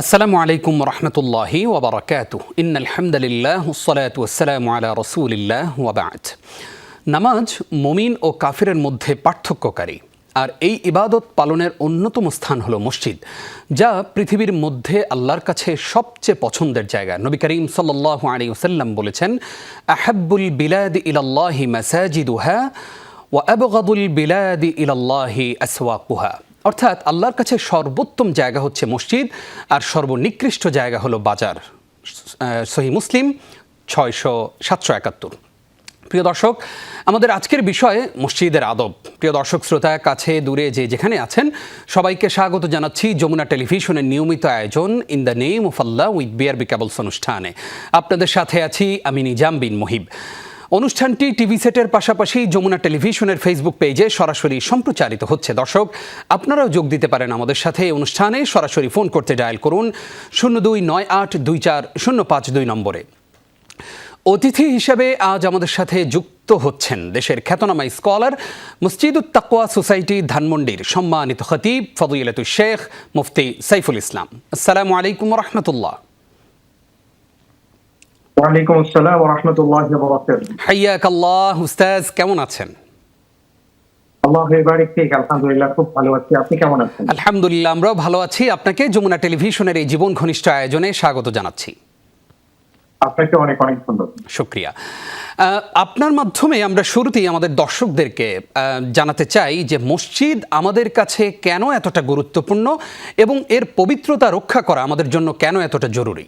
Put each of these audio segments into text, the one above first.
আসসালামু আলাইকুম রহমতুল্লাহি ওবরাকাত ইন আলহামদুলিল্লাহ সালাত ওসালাম আলা রসুলিল্লাহ ওয়াবাদ নামাজ মমিন ও কাফিরের মধ্যে পার্থক্যকারী। আর এই ইবাদত পালনের অন্যতম স্থান হলো মসজিদ, যা পৃথিবীর মধ্যে আল্লাহর কাছে সবচেয়ে পছন্দের জায়গা। নবী করিম সাল্লাহ আলী ওসাল্লাম বলেছেন আহাবুল বিলাদ ইলাল্লাহি মাসাজিদুহা ওয়া আবগাদুল বিলাদ ইলাল্লাহি আসওয়াকুহা। অর্থাৎ আল্লাহর কাছে সর্বোত্তম জায়গা হচ্ছে মসজিদ, আর সর্বনিকৃষ্ট জায়গা হলো বাজার। সহি মুসলিম ছয়শো সাতশো একাত্তর। প্রিয় দর্শক, আমাদের আজকের বিষয় মসজিদের আদব। প্রিয় দর্শক, শ্রোতা, কাছে, দূরে, যে যেখানে আছেন, সবাইকে স্বাগত জানাচ্ছি যমুনা টেলিভিশনের নিয়মিত আয়োজন in the name of Allah with BR B cables অনুষ্ঠানে। আপনাদের সাথে আছি আমি নিজাম বিন মহিব। অনুষ্ঠানটি টিভি সেটের পাশাপাশি যমুনা টেলিভিশনের ফেসবুক পেজে সরাসরি সম্প্রচারিত হচ্ছে। দর্শক, আপনারাও যোগ দিতে পারেন আমাদের সাথে অনুষ্ঠানে। সরাসরি ফোন করতে ডায়াল করুন শূন্য দুই নয় আট দুই চার শূন্য পাঁচ দুই নম্বরে। অতিথি হিসেবে আজ আমাদের সাথে যুক্ত হচ্ছেন দেশের খ্যাতনামা স্কলার মসজিদুত তাকওয়া সোসাইটি ধানমন্ডির সম্মানিত খতিব ফদিলাতুল শেখ মুফতি সাইফুল ইসলাম। আসসালামু আলাইকুম রহমতুল্লাহ। ওয়ালাইকুম আসসালাম ওয়া রাহমাতুল্লাহি ওয়া বারাকাতুহু। হাইয়াক আল্লাহ উস্তাজ কেমন আছেন? আল্লাহ বারিক ফিক আলহামদুলিল্লাহ খুব ভালো আছি। আপনি কেমন আছেন? আলহামদুলিল্লাহ আমরাও ভালো আছি। আপনাকে যমুনা টেলিভিশনের এই জীবন ঘনিষ্ঠ আয়োজনে স্বাগত জানাচ্ছি। আপনাকে অনেক অনেক ধন্যবাদ। শুক্রিয়া। আহ, আপনার মাধ্যমে আমরা শুরুতেই আমাদের দর্শকদেরকে জানাতে চাই যে মসজিদ আমাদের কাছে কেন এতটা গুরুত্বপূর্ণ এবং এর পবিত্রতা রক্ষা করা আমাদের জন্য কেন এতটা জরুরি?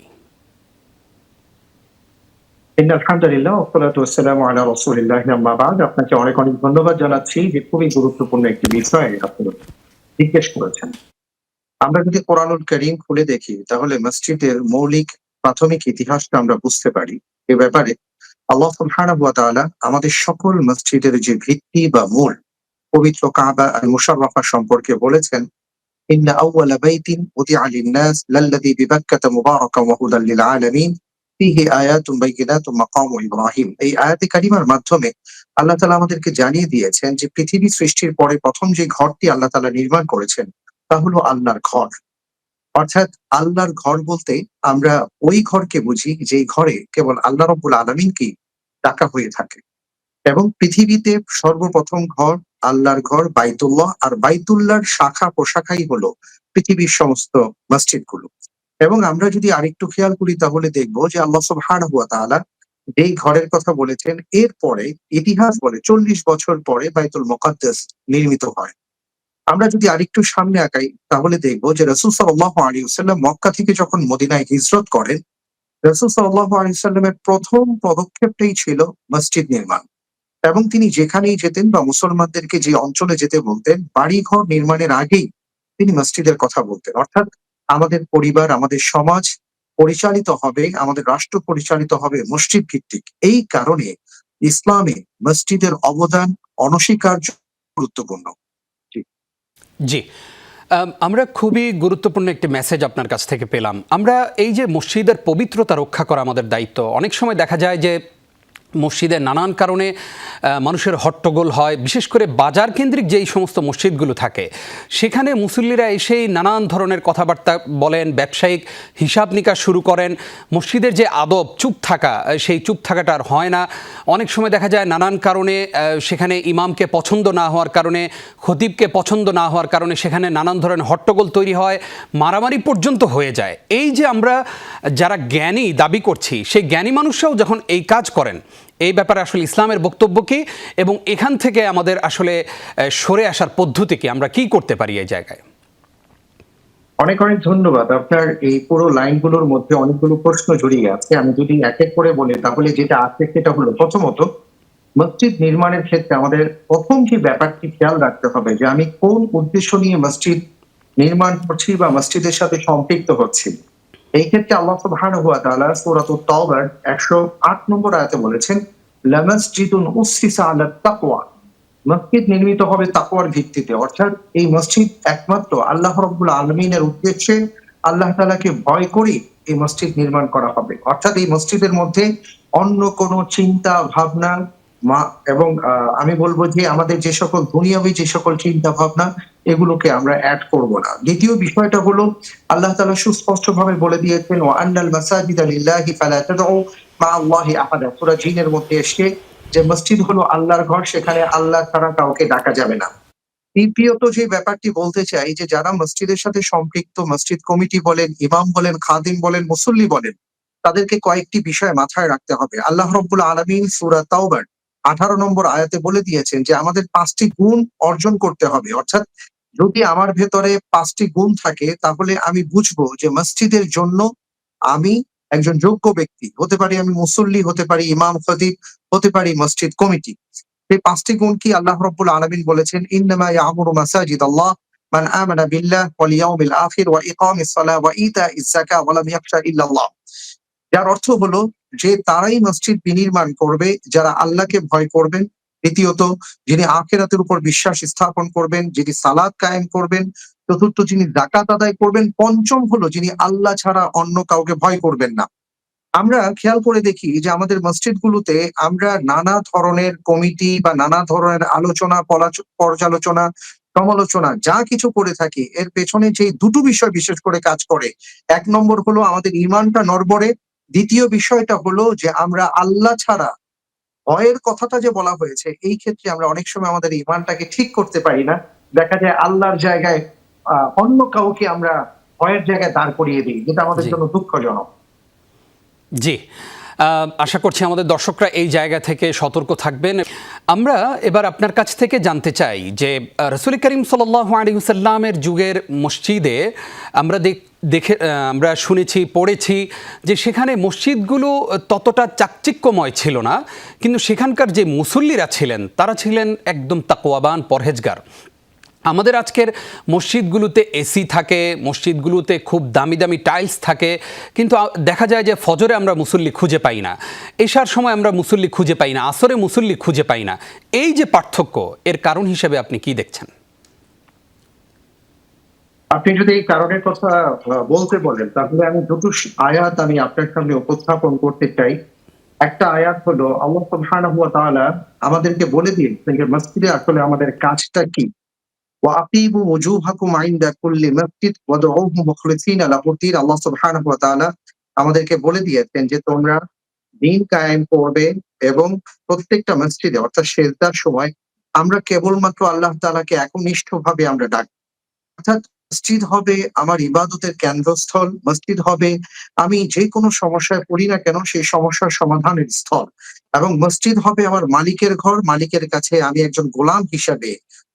আলহামদুলিল্লাহ আপনাকে অনেক অনেক ধন্যবাদ জানাচ্ছি যে খুবই গুরুত্বপূর্ণ একটি বিষয় আপনি জিজ্ঞেস করেছেন। আমরা যদি কোরআনুল করিম খুলে দেখি, তাহলে মসজিদের মৌলিক প্রাথমিক ইতিহাসটা আমরা বুঝতে পারি। এ ব্যাপারে আল্লাহ তাআলা আমাদের সকল মসজিদের যে ভিত্তি বা মূল, পবিত্র কাবা আল মুশাররাফা সম্পর্কে বলেছেন, ইন্না আউওয়ালা বাইতিন উদিআ লিন-নাস লাল্লাযী বিবাক্কাতা মুবারাকান ওয়া হুদাল লিল আলামিন ফিহি আয়াতুম বাইয়িনাতুম মাকামু ইব্রাহিম। এই আয়াতে কারিমার মাধ্যমে আল্লাহ তাআলা আমাদেরকে জানিয়ে দিয়েছেন যে পৃথিবী সৃষ্টির পরে প্রথম যে ঘরটি আল্লাহ তাআলা নির্মাণ করেছেন, তা হলো আল্লাহর ঘর। অর্থাৎ আল্লাহর ঘর বলতে আমরা ওই ঘরকে বুঝি যেই ঘরে কেবল আল্লাহ রব্বুল আলমিনকেই ডাকা হয়ে থাকে। এবং পৃথিবীতে সর্বপ্রথম ঘর আল্লাহর ঘর বাইতুল্লাহ, আর বাইতুল্লাহর শাখা প্রশাখাই হলো পৃথিবীর সমস্ত মসজিদগুলো। এবং আমরা যদি আরেকটু খেয়াল করি তাহলে দেখব যে আল্লাহ সুবহানাহু ওয়া তাআলা যেই ঘরের কথা বলেছেন, এরপরে ইতিহাস বলে চল্লিশ বছর পরে বাইতুল মুকাদ্দাস নির্মিত হয়। আমরা যদি আরেকটু সামনে আগাই, তাহলে দেখব যে রসুল সাল্লাহ আলী সাল্লাম মক্কা থেকে যখন মদিনায় হিজরত করেন, রসুল সাল্লাহ আলী সাল্লামের প্রথম পদক্ষেপটাই ছিল মসজিদ নির্মাণ। এবং তিনি যেখানেই যেতেন বা মুসলমানদেরকে যে অঞ্চলে যেতে বলতেন, বাড়িঘর নির্মাণের আগেই তিনি মসজিদের কথা বলতেন। অর্থাৎ আমাদের পরিবার আমাদের সমাজ পরিচালিত হবে আমাদের রাষ্ট্র পরিচালিত হবে মসজিদ ভিত্তিক। এই কারণে ইসলামে মসজিদের অবদান অনস্বীকার্য গুরুত্বপূর্ণ। জি। আম, আমরা খুবই গুরুত্বপূর্ণ একটি মেসেজ আপনার কাছ থেকে পেলাম। আমরা এই যে মসজিদের পবিত্রতা রক্ষা করা আমাদের দায়িত্ব অনেক সময় দেখা যায় যে মসজিদে নানান কারণে মানুষের হট্টগোল হয়। বিশেষ করে বাজার কেন্দ্রিক যেই সমস্ত মসজিদগুলো থাকে, সেখানে মুসল্লিরা এসেই নানান ধরনের কথাবার্তা বলেন, ব্যবসায়িক হিসাব নিকাশ শুরু করেন। মসজিদের যে আদব, চুপ থাকা সেই চুপ থাকাটা আর হয় না। অনেক সময় দেখা যায় নানান কারণে সেখানে ইমামকে পছন্দ না হওয়ার কারণে, খতিবকে পছন্দ না হওয়ার কারণে সেখানে নানান ধরনের হট্টগোল তৈরি হয়, মারামারি পর্যন্ত হয়ে যায়। এই যে আমরা যারা জ্ঞানী দাবি করছি, সেই জ্ঞানী মানুষরাও যখন এই কাজ করেন এই ব্যাপারে আসলে ইসলামের বক্তব্য কি? এবং এখান থেকে আমাদের আসলে সরে আসার পদ্ধতি কি? আমরা কি করতে পারি এই জায়গায়? অনেক অনেক ধন্যবাদ। আপনার এই পুরো লাইনগুলোর মধ্যে অনেকগুলো প্রশ্ন জড়িয়ে আছে। আমি যদি এক এক করে বলি, তাহলে যেটা আছে সেটা হলো, প্রথমত, মসজিদ নির্মাণের ক্ষেত্রে আমাদের প্রথম যে ব্যাপারটি খেয়াল রাখতে হবে যে আমি কোন উদ্দেশ্য নিয়ে মসজিদ নির্মাণ করছি বা মসজিদের সাথে সম্পৃক্ত হচ্ছি। এই ক্ষেত্রে আল্লাহ সুবহানাহু ওয়া তাআলা সূরাতুত তাওবার 108 নম্বর আয়াতে বলেছেন, লামাসজিদুন উসসিসা আলা তাকওয়া। মসজিদ নির্মিত হবে তাকওয়ার ভিত্তিতে। অর্থাৎ এই মসজিদ একমাত্র আল্লাহ রব্বুল আলমিনের উদ্দেশ্যে আল্লাহ তালাকে ভয় করে এই মসজিদ নির্মাণ করা হবে। অর্থাৎ এই মসজিদের মধ্যে অন্য কোনো চিন্তা ভাবনা এবং আমি বলব যে আমাদের যে সকল দুনিয়াবী যে সকল চিন্তা ভাবনা এগুলোকে আমরা অ্যাড করব না। দ্বিতীয় বিষয়টা হলো, আল্লাহ তালা সুস্পষ্ট ভাবে বলে দিয়েছেন ও আন্নাল মাসাজিদ লিল্লাহি ফালা তাদউ মা আল্লাহি আহাদা। সূরা জিনের মধ্যে এসে যে মসজিদ হলো আল্লাহর ঘর, সেখানে আল্লাহ ছাড়া কাউকে ডাকা যাবে না। তৃতীয়ত যে ব্যাপারটি বলতে চাই, যে যারা মসজিদের সাথে সম্পৃক্ত, মসজিদ কমিটি বলেন, ইমাম বলেন, খাদিম বলেন, মুসল্লি বলেন, তাদেরকে কয়েকটি বিষয় মাথায় রাখতে হবে। আল্লাহ রব্বুল আলমিন সুরা তাওবার আঠারো নম্বর আয়াতে বলে দিয়েছেন যে আমাদের পাঁচটি গুণ অর্জন করতে হবে। অর্থাৎ যদি আমার ভেতরে পাঁচটি গুণ থাকে, তাহলে আমি বুঝব যে মসজিদের জন্য আমি একজন যোগ্য ব্যক্তি। হতে পারি আমি মুসল্লি, হতে পারি ইমাম, খতিব, হতে পারি মসজিদ কমিটি। সেই পাঁচটি গুণ কি আল্লাহ রব্বুল আলমিন বলেছেন? ইন্নামা ইয়ামুরু মাসাজিদ আল্লাহ, মান আমানা বিল্লাহ ওয়াল ইয়াউমিল আখির ওয়া ইকামিস সালাহ ওয়া ইতাইজ যাকাহ ওয়া লাম ইয়াখশা ইল্লাল্লাহ। যার অর্থ হলো যে তারাই মসজিদ বিনির্মাণ করবে, যারা আল্লাহকে ভয় করবেন। দ্বিতীয়ত, যিনি আখেরাতের উপর বিশ্বাস স্থাপন করবেন, যিনি সালাদ কায়েম করবেন, চতুর্থ যিনি জাকাত আদায় করবেন, পঞ্চম হলো যিনি আল্লাহ ছাড়া অন্য কাউকে ভয় করবেন না। আমরা খেয়াল করে দেখি যে আমাদের মসজিদগুলোতে আমরা নানা ধরনের কমিটি বা নানা ধরনের আলোচনা পর্যালোচনা, সমালোচনা, যা কিছু করে থাকি, এর পেছনে যে দুটো বিষয় বিশেষ করে কাজ করে, এক নম্বর হলো আমাদের ইমানটা নড়বড়ে দ্বিতীয় বিষয়টা হলো যে আমরা আল্লাহ ছাড়া ভয়ের কথাটা যে বলা হয়েছে এই ক্ষেত্রে আমরা অনেক সময় আমাদের ইমানটাকে ঠিক করতে পারি না। দেখা যায় আল্লাহর জায়গায় আহ, অন্য কাউকে আমরা ভয়ের জায়গায় দাঁড় করিয়ে দিই যেটা আমাদের জন্য দুঃখজনক। জি। আশা করছি আমাদের দর্শকরা এই জায়গা থেকে সতর্ক থাকবেন। আমরা এবার আপনার কাছ থেকে জানতে চাই যে রসুল করিম সাল্লামের যুগের মসজিদে আমরা দেখ- দেখে আমরা শুনেছি, পড়েছি যে সেখানে মসজিদগুলো ততটা চাকচিক্যময় ছিল না, কিন্তু সেখানকার যে মুসল্লিরা ছিলেন, তারা ছিলেন একদম তাকোয়াবান পরহেজগার। আমাদের আজকের মসজিদগুলোতে এসি থাকে, মসজিদগুলোতে খুব দামি দামি টাইলস থাকে, কিন্তু দেখা যায় যে ফজরে আমরা মুসল্লি খুঁজে পাই না, এশার সময় আমরা মুসল্লি খুঁজে পাই না, আসরে মুসল্লি খুঁজে পাই না। এই যে পার্থক্য, এর কারণ হিসেবে আপনি কি দেখছেন? আপনি যদি এই কারণের কথা বলতে বলেন, তাহলে আমি দুটো আয়াত আমি আপনার সামনে উপস্থাপন করতে চাই। একটা আয়াত হলো, আল্লাহ আমাদেরকে বলে দিন মসজিদে আসলে আমাদের কাজটা কি? ওয়া আকিবু ওজুহাকুম ইনদা কুল্লি মসজিদ ওয়াদউহু মুখলিসিনা লাহুদ্দিন আল্লাহ আমাদেরকে বলে দিয়েছেন যে তোমরা দিন কায়েম করবে এবং প্রত্যেকটা মসজিদে, অর্থাৎ সেজদার সময় আমরা কেবলমাত্র আল্লাহ তাআলাকে একনিষ্ঠভাবে আমরা ডাক, অর্থাৎ মসজিদ হবে আমার ইবাদতের কেন্দ্রস্থল, মসজিদ হবে আমি যে কোনো সমস্যায় পড়ি না কেন সেই সমস্যার সমাধানের স্থল, এবং মসজিদ হবে আমার মালিকের ঘর, মালিকের কাছে আমি একজন গোলাম হিসেবে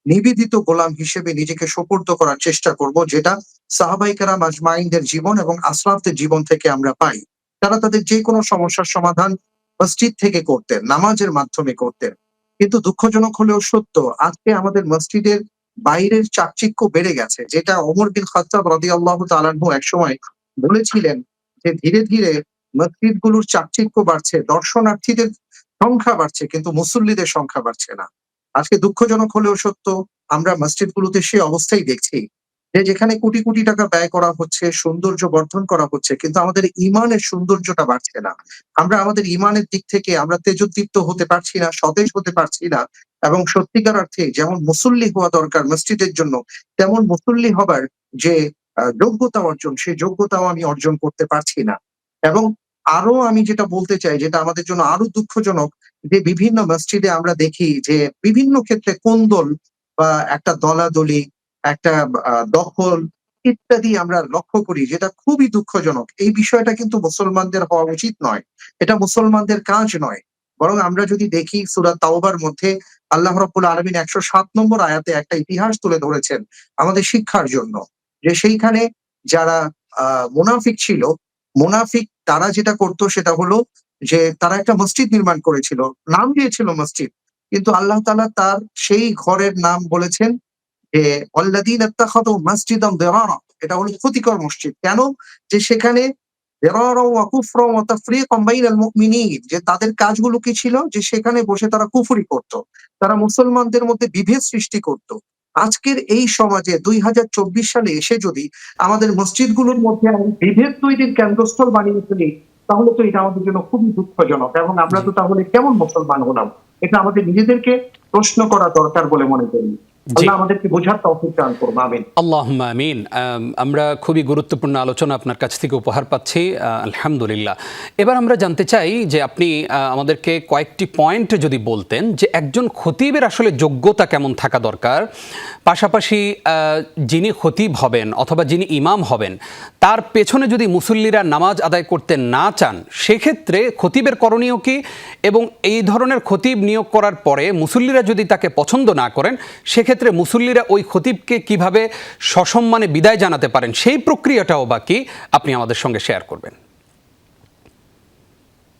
নিবেদিত গোলাম হিসেবে নিজেকে সোপর্দ করার চেষ্টা করব, যেটা সাহাবাইকারা মাজমাইনদের জীবন এবং আসলাফদের জীবন থেকে আমরা পাই। তারা তাদের যে কোনো সমস্যার সমাধান মসজিদ থেকে করতেন, নামাজের মাধ্যমে করতেন। কিন্তু দুঃখজনক হলেও সত্য, আজকে আমাদের মসজিদের বাইরের চাকচিক্য বেড়ে গেছে, যেটা ওমর বিন খাত্তাব রাদিয়াল্লাহু তাআলাহু একসময় বলেছিলেন যে ধীরে ধীরে মসজিদগুলোর চাকচিক্য বাড়ছে, দর্শনার্থীদের সংখ্যা বাড়ছে, কিন্তু মুসল্লিদের সংখ্যা বাড়ছে না। আজকে দুঃখজনক হলেও সত্য, আমরা মসজিদগুলোতে সে অবস্থাই দেখছি যে যেখানে কোটি কোটি টাকা ব্যয় করা হচ্ছে, সৌন্দর্য বর্ধন করা হচ্ছে, কিন্তু আমাদের ইমানের সৌন্দর্যটা বাড়ছে না। আমরা আমাদের ইমানের দিক থেকে আমরা তেজোদ্দীপ্ত হতে পারছি না সতেজ হতে পারছি না এবং সত্যিকার অর্থে যেমন মুসল্লি হওয়া দরকার মসজিদের জন্য, তেমন মুসল্লি হবার যে যোগ্যতা অর্জন, সেই যোগ্যতাও আমি অর্জন করতে পারছি না। এবং আরও আমি যেটা বলতে চাই, যেটা আমাদের জন্য আরও দুঃখজনক, যে বিভিন্ন মসজিদে আমরা দেখি যে বিভিন্ন ক্ষেত্রে কোন্দল বা একটা দলাদলি, একটা দখল ইত্যাদি আমরা লক্ষ্য করি, যেটা খুবই দুঃখজনক। এই বিষয়টা কিন্তু মুসলমানদের হওয়া উচিত নয়। এটা মুসলমানদের কাজ নয়। বরং আমরা যদি দেখি সুরাত তাওবার মধ্যে আল্লাহ রব্বুল আলমিন একশো সাত নম্বর আয়াতে একটা ইতিহাস তুলে ধরেছেন আমাদের শিক্ষার জন্য। যে সেইখানে যারা আহ মুনাফিক ছিল মুনাফিক তারা যেটা করতো সেটা হলো যে তারা একটা মসজিদ নির্মাণ করেছিল। নাম দিয়েছিল মসজিদ। কিন্তু আল্লাহ তালা তার সেই ঘরের নাম বলেছেন যে অল্লাদিন মসজিদ এটা হলো ক্ষতিকর মসজিদ। কেন? যে সেখানে যে তাদের কাজগুলো কি ছিল? যে সেখানে বসে তারা কুফুরি করত। তারা মুসলমানদের মধ্যে বিভেদ সৃষ্টি করত। আজকের এই সমাজে দুই হাজার চব্বিশ সালে এসে যদি আমাদের মসজিদগুলোর মধ্যে বিভেদ তৈরির কেন্দ্রস্থল বানিয়ে ফেলি, তাহলে তো এটা আমাদের জন্য খুবই দুঃখজনক এবং আমরা তো তাহলে কেমন মুসলমান হলাম? এটা আমাদের নিজেদেরকে প্রশ্ন করা দরকার বলে মনে করি। আমরা খুবই গুরুত্বপূর্ণ আলোচনা আপনার কাছ থেকে উপহার পাচ্ছি আলহামদুলিল্লাহ। এবার আমরা জানতে চাই যে আপনি আমাদেরকে কয়েকটি পয়েন্ট যদি বলতেন যে একজন খতিবের আসলে যোগ্যতা কেমন থাকা দরকার পাশাপাশি যিনি খতিব হবেন অথবা যিনি ইমাম হবেন তার পেছনে যদি মুসল্লিরা নামাজ আদায় করতে না চান সেক্ষেত্রে খতিবের করণীয় কি? এবং এই ধরনের খতিব নিয়োগ করার পরে মুসল্লিরা যদি তাকে পছন্দ না করেন সেক্ষেত্রে মুসল্লিরা ওই খতিবকে কীভাবে সসম্মানে বিদায় জানাতে পারেন সেই প্রক্রিয়াটাও বাকি। আপনি আমাদের সঙ্গে শেয়ার করবেন।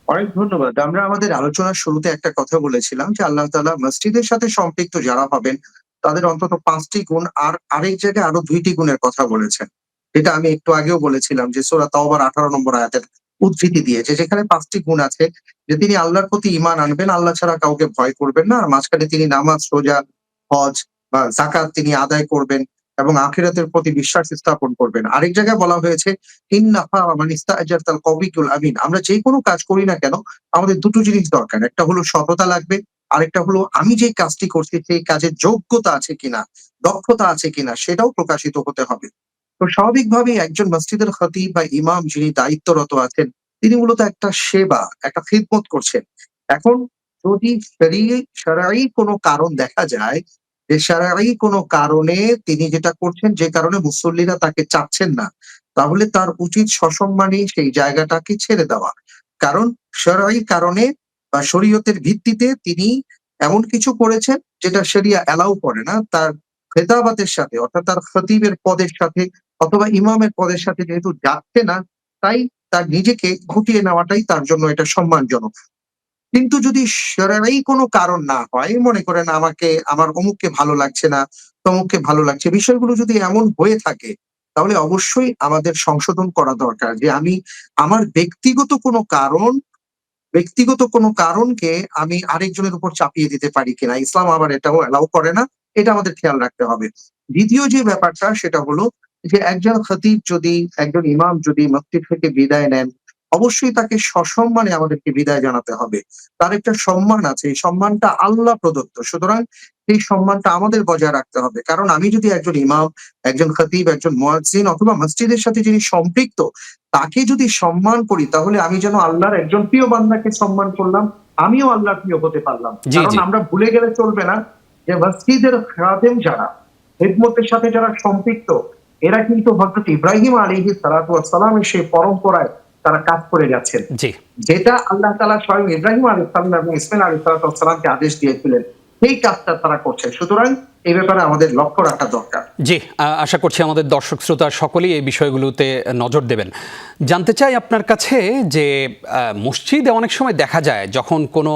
অনেক ধন্যবাদ। আমরা আমাদের আলোচনার শুরুতে একটা কথা বলেছিলাম যে আল্লাহ তাআলা মসজিদের সাথে সম্পৃক্ত যারা হবেন, তাদের অন্তত পাঁচটি গুণ আর আরেক জায়গায় আরও দুইটি গুণের কথা বলেছেন। যেটা আমি একটু আগেও বলেছিলাম যে সোরা তাওবার আঠারো নম্বর আয়াতের উদ্ধৃতি দিয়েছে যেখানে পাঁচটি গুণ আছে যে তিনি আল্লাহর প্রতি ইমান আনবেন, আল্লাহ ছাড়া কাউকে ভয় করবেন না। আর মাঝখানে তিনি নামাজ সোজা হজ বা জাকাত তিনি আদায় করবেন এবং আখিরাতের প্রতি বিশ্বাস স্থাপন করবেন। আরেক জায়গায় বলা হয়েছে মানে আমিন। আমরা যে কোনো কাজ করি না কেন, আমাদের দুটো জিনিস দরকার। একটা হলো সততা লাগবে, আরেকটা হলো আমি যে কাজটি করছি সেই কাজের যোগ্যতা আছে কিনা, দক্ষতা আছে কিনা, সেটাও প্রকাশিত হতে হবে। তো স্বাভাবিকভাবেই একজন মসজিদের খতিব বা ইমাম যিনি দায়িত্বরত আছেন, তিনি মূলত একটা সেবা, একটা খিদমত করছেন। এখন যদি সারাই কোনো কারণ দেখা যায় যে সারাই কোনো কারণে তিনি যেটা করছেন, যে কারণে মুসল্লিরা তাকে চাচ্ছেন না, তাহলে তার উচিত সসম্মানে সেই জায়গাটাকে ছেড়ে দেওয়া। কারণ সরাই কারণে বা শরীয়তের ভিত্তিতে তিনি এমন কিছু করেছেন যেটা শরিয়া অ্যালাউ করে না। তার খেতাবাতের সাথে, অর্থাৎ তার খতিবের পদের সাথে অথবা ইমামের পদের সাথে যেহেতু যাচ্ছে না, তাই তার নিজেকে ঘুটিয়ে নেওয়াটাই তার জন্য এটা সম্মানজনক। কিন্তু যদি সেরাই কোনো কারণ না হয়, মনে করেন আমাকে, আমার অমুককে ভালো লাগছে না, তমুককে ভালো লাগছে, বিষয়গুলো যদি এমন হয়ে থাকে, তাহলে অবশ্যই আমাদের সংশোধন করা দরকার যে আমি, আমার ব্যক্তিগত কোনো কারণ, ব্যক্তিগত কোনো কারণকে আমি আরেকজনের উপর চাপিয়ে দিতে পারি কিনা, ইসলাম আবার এটাও অ্যালাউ করে না, এটা আমাদের খেয়াল রাখতে হবে। দ্বিতীয় যে ব্যাপারটা, সেটা হলো যে একজন খতিব যদি, একজন ইমাম যদি মসজিদ থেকে বিদায় নেন অবশ্যই তাকে সসম্মানে আমাদেরকে বিদায় জানাতে হবে। তার একটা সম্মান আছে এই সম্মানটা আল্লাহ প্রদত্ত। সুতরাং এই সম্মানটা আমাদের বজায় রাখতে হবে। কারণ আমি যদি একজন ইমাম একজন খতিব একজন মুয়াজ্জিন অথবা মসজিদের সাথে যিনি সম্পৃক্ত তাকে যদি সম্মান করি তাহলে আমি যেন আল্লাহর একজন প্রিয় বান্দাকে সম্মান করলাম আমিও আল্লাহর প্রিয় হতে পারলাম। কারণ আমরা ভুলে গেলে চলবে না যে মসজিদের খাদেম যারা হিদমতের সাথে যারা সম্পৃক্ত এরা কিন্তু হজরত ইব্রাহিম আলিহি সালামের সেই পরম্পরায় তারা কাজ করে যাচ্ছেন। জি। যেটা আল্লাহ তালা স্বয়ং ইব্রাহিম আলী সালাম এবং ইসমাইল আলী সালামকে আদেশ দিয়েছিলেন সেই কাজটা তারা করছেন। সুতরাং এই ব্যাপারে আমাদের লক্ষ্য রাখা দরকার। জি আশা করছি আমাদের দর্শক, শ্রোতা সকলেই এই বিষয়গুলোতে নজর দেবেন। জানতে চাই আপনার কাছে যে মসজিদে অনেক সময় দেখা যায় যখন কোনো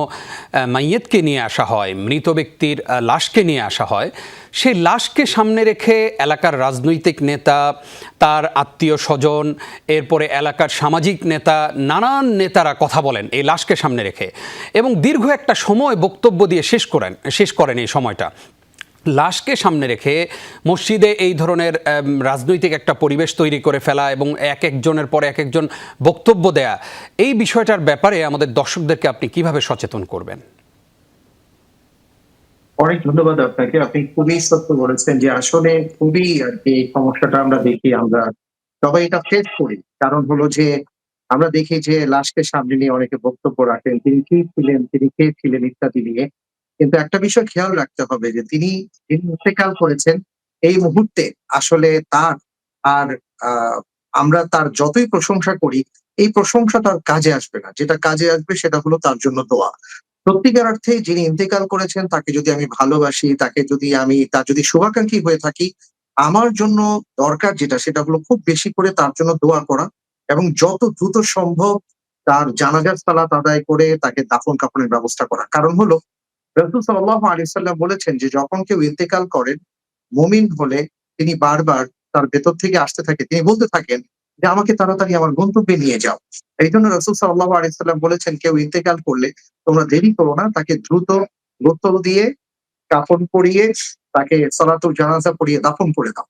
মাইয়েতকে নিয়ে আসা হয়, মৃত ব্যক্তির লাশকে নিয়ে আসা হয়, সেই লাশকে সামনে রেখে এলাকার রাজনৈতিক নেতা, তার আত্মীয় স্বজন, এরপরে এলাকার সামাজিক নেতা, নানান নেতারা কথা বলেন এই লাশকে সামনে রেখে এবং দীর্ঘ একটা সময় বক্তব্য দিয়ে শেষ করেন শেষ করেন এই সময়টা। লাশকে সামনে রেখে মসজিদে এই ধরনের রাজনৈতিক একটা পরিবেশ তৈরি করে ফেলা এবং এক একজনের পরে এক একজন বক্তব্য দেয়া, এই বিষয়টার ব্যাপারে আমাদের দর্শকদেরকে আপনি কীভাবে সচেতন করবেন? অনেক ধন্যবাদ আপনাকে। আপনি খুবই সত্য বলেছেন যে আসলে খুবই আর কি এই সমস্যাটা আমরা দেখি, আমরা তবে এটা ফেস করি। কারণ হলো যে আমরা দেখি যে লাশকে সামনে নিয়ে অনেকে বক্তব্য রাখেন, তিনি কি ছিলেন, তিনি কে ছিলেন ইত্যাদি নিয়ে। কিন্তু একটা বিষয় খেয়াল রাখতে হবে যে তিনি যিনি ইন্তেকাল করেছেন, এই মুহূর্তে আসলে তার আর আমরা তার যতই প্রশংসা করি, এই প্রশংসা তার কাজে আসবে না। যেটা কাজে আসবে সেটা হলো তার জন্য দোয়া। সত্যিকার অর্থে যিনি ইন্তেকাল করেছেন, তাকে যদি আমি ভালোবাসি, তাকে যদি আমি, তার যদি শুভাকাঙ্ক্ষী হয়ে থাকি, আমার জন্য দরকার যেটা, সেটা হলো খুব বেশি করে তার জন্য দোয়া করা এবং যত দ্রুত সম্ভব তার জানাজার সালাত আদায় করে তাকে দাফন কাফনের ব্যবস্থা করা। কারণ হলো রসুল সাল্লাহ বলেছেন যে, যখন কেউ ইন্তেকাল করেন, মুমিন হলে তিনি বারবার তার ভেতর থেকে আসতে থাকে। তিনি বলতে থাকেন যে, আমাকে তাড়াতাড়ি আমার গন্তব্যে নিয়ে যাও। এই জন্য রসুল সাল্লাহ আলি সাল্লাম বলেছেন, কেউ ইন্তেকাল করলে তোমরা দেরি করো না, তাকে দ্রুত গোসল দিয়ে কাফন পরিয়ে, তাকে সলাতুল জানাজা পরিয়ে দাফন করে দাও।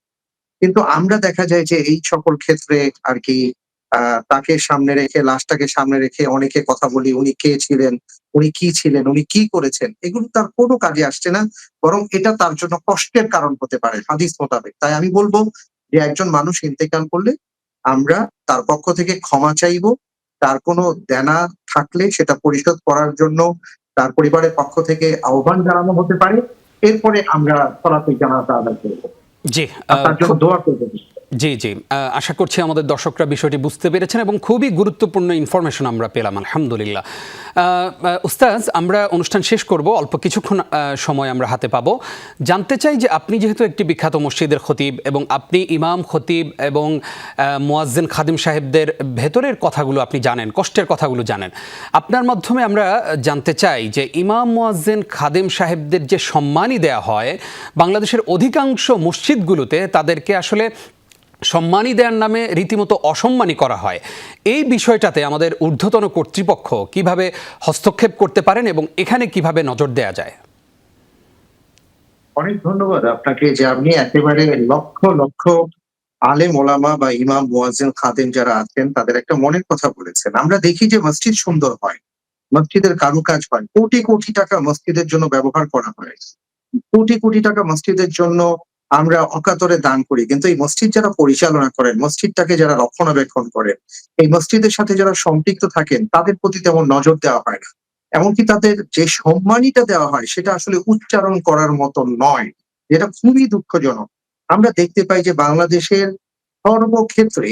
কিন্তু আমরা দেখা যায় যে, এই সকল ক্ষেত্রে আর কি তাকে সামনে রেখে, লাশটাকে সামনে রেখে অনেকে কথা বলি, উনি কে ছিলেন, উনি কি ছিলেন, উনি কি করেছেন, এগুলো তার কোনো কাজে আসছে না, বরং এটা তার জন্য কষ্টের কারণ হতে পারে হাদিস মোতাবেক। তাই আমি বলব যে একজন মানুষ ইন্তেকাল করলে আমরা তার পক্ষ থেকে ক্ষমা চাইব, তার কোনো দেনা থাকলে সেটা পরিশোধ করার জন্য তার পরিবারের পক্ষ থেকে আহ্বান জানানো হতে পারে, এরপরে আমরা সলাতে জানাতে আদায় করব। জি দোয়া করব। জি জি আশা করছি আমাদের দর্শকরা বিষয়টি বুঝতে পেরেছেন এবং খুবই গুরুত্বপূর্ণ ইনফরমেশন আমরা পেলাম আলহামদুলিল্লাহ। উস্তাজ আমরা অনুষ্ঠান শেষ করব অল্প কিছুক্ষণ সময় আমরা হাতে পাবো। জানতে চাই যে আপনি যেহেতু একটি বিখ্যাত মসজিদের খতিব এবং আপনি ইমাম খতিব এবং মোয়াজ্জেন খাদিম সাহেবদের ভেতরের কথাগুলো আপনি জানেন কষ্টের কথাগুলো জানেন। আপনার মাধ্যমে আমরা জানতে চাই যে ইমাম মোয়াজ্জেন খাদিম সাহেবদের যে সম্মানই দেয়া হয় বাংলাদেশের অধিকাংশ মসজিদগুলোতে তাদেরকে আসলে সম্মানী দেওয়ার নামে রীতিমতো অসম্মানী করা হয়। এই বিষয়টাতে আমাদের ঊর্ধ্বতন কর্তৃপক্ষ কীভাবে হস্তক্ষেপ করতে পারেন এবং এখানে কীভাবে নজর দেওয়া যায়? অনেক ধন্যবাদ আপনাকে যে আপনি একেবারে লক্ষ লক্ষ আলেম ওলামা বা ইমাম, মুয়াজ্জিন, খাদেম যারা আছেন, তাদের একটা মনের কথা বলেছেন। আমরা দেখি যে মসজিদ সুন্দর হয়, মসজিদের কারুকাজ হয়। কোটি কোটি টাকা মসজিদের জন্য ব্যবহার করা হয়। কোটি কোটি টাকা মসজিদের জন্য আমরা অকাতরে দান করি। কিন্তু এই মসজিদ যারা পরিচালনা করেন, মসজিদটাকে যারা রক্ষণাবেক্ষণ করেন, এই মসজিদের সাথে যারা সম্পৃক্ত থাকেন, তাদের প্রতি তেমন নজর দেওয়া হয় না। এমনকি তাদের যে সম্মানিটা দেওয়া হয়, সেটা আসলে উচ্চারণ করার মতো নয়, যেটা খুবই দুঃখজনক। আমরা দেখতে পাই যে বাংলাদেশের সর্বক্ষেত্রে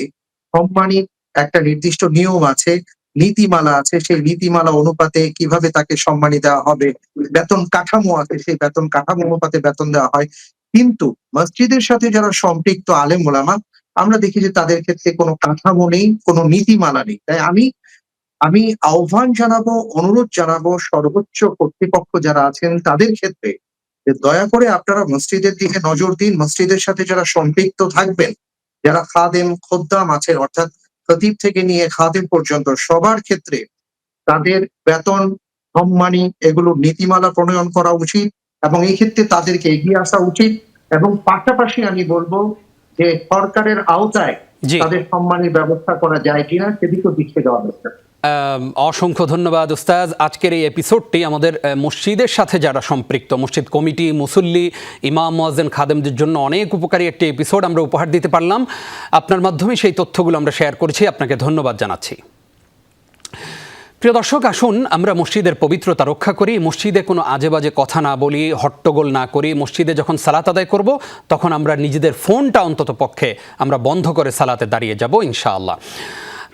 সম্মানির একটা নির্দিষ্ট নিয়ম আছে, নীতিমালা আছে। সেই নীতিমালা অনুপাতে কীভাবে তাকে সম্মানী দেওয়া হবে, বেতন কাঠামো আছে, সেই বেতন কাঠামো অনুপাতে বেতন দেওয়া হয়। কিন্তু মসজিদের সাথে যারা সম্পৃক্ত আলেম ওলামা, আমরা দেখি যে তাদের ক্ষেত্রে কোনো কাঠামো নেই, কোনো নীতিমালা নেই। তাই আমি আমি আহ্বান জানাব, অনুরোধ জানাব সর্বোচ্চ কর্তৃপক্ষ যারা আছেন তাদের ক্ষেত্রে যে দয়া করে আপনারা মসজিদের দিকে নজর দিন, মসজিদের সাথে যারা সম্পৃক্ত থাকবেন, যারা খাদেম খোদ্দাম আছেন অর্থাৎ খতিব থেকে নিয়ে খাদেম পর্যন্ত সবার ক্ষেত্রে তাদের বেতন সম্মানী এগুলো নীতিমালা প্রণয়ন করা উচিত এবং এই ক্ষেত্রে তাদেরকে এগিয়ে আসা উচিত। এবং পাশাপাশি আমি বলব যে সরকারের আওতায় তাদের সম্মানের ব্যবস্থা করা যায় কিনা সেদিকেও দৃষ্টি দেওয়া দরকার। অসংখ্য ধন্যবাদ উস্তাজ আজকের এই এপিসোডটি আমাদের মসজিদের সাথে যারা সম্পৃক্ত মসজিদ কমিটি মুসল্লি ইমাম মোয়াজ্জেন খাদেমদের জন্য অনেক উপকারী একটি এপিসোড আমরা উপহার দিতে পারলাম। আপনার মাধ্যমে সেই তথ্যগুলো আমরা শেয়ার করেছি। আপনাকে ধন্যবাদ জানাচ্ছি। প্রিয় দর্শক, আসুন আমরা মসজিদের পবিত্রতা রক্ষা করি, মসজিদে কোনো আজে বাজে কথা না বলি, হট্টগোল না করি। মসজিদে যখন সালাত আদায় করব, তখন আমরা নিজেদের ফোনটা অন্তত পক্ষে আমরা বন্ধ করে সালাতে দাঁড়িয়ে যাব, ইনশাআল্লাহ।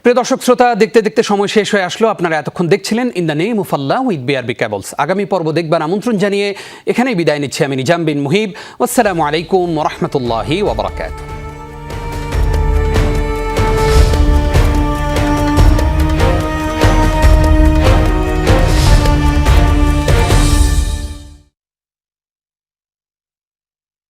প্রিয় দর্শক, শ্রোতা, দেখতে দেখতে সময় শেষ হয়ে আসলো। আপনারা এতক্ষণ দেখছিলেন in the name of Allah with BRB cables আগামী পর্ব দেখবার আমন্ত্রণ জানিয়ে এখানেই বিদায় নিচ্ছি আমি নিজাম বিন মুহিব। আসসালামু আলাইকুম রহমতুল্লাহি ওবরাকাতুহ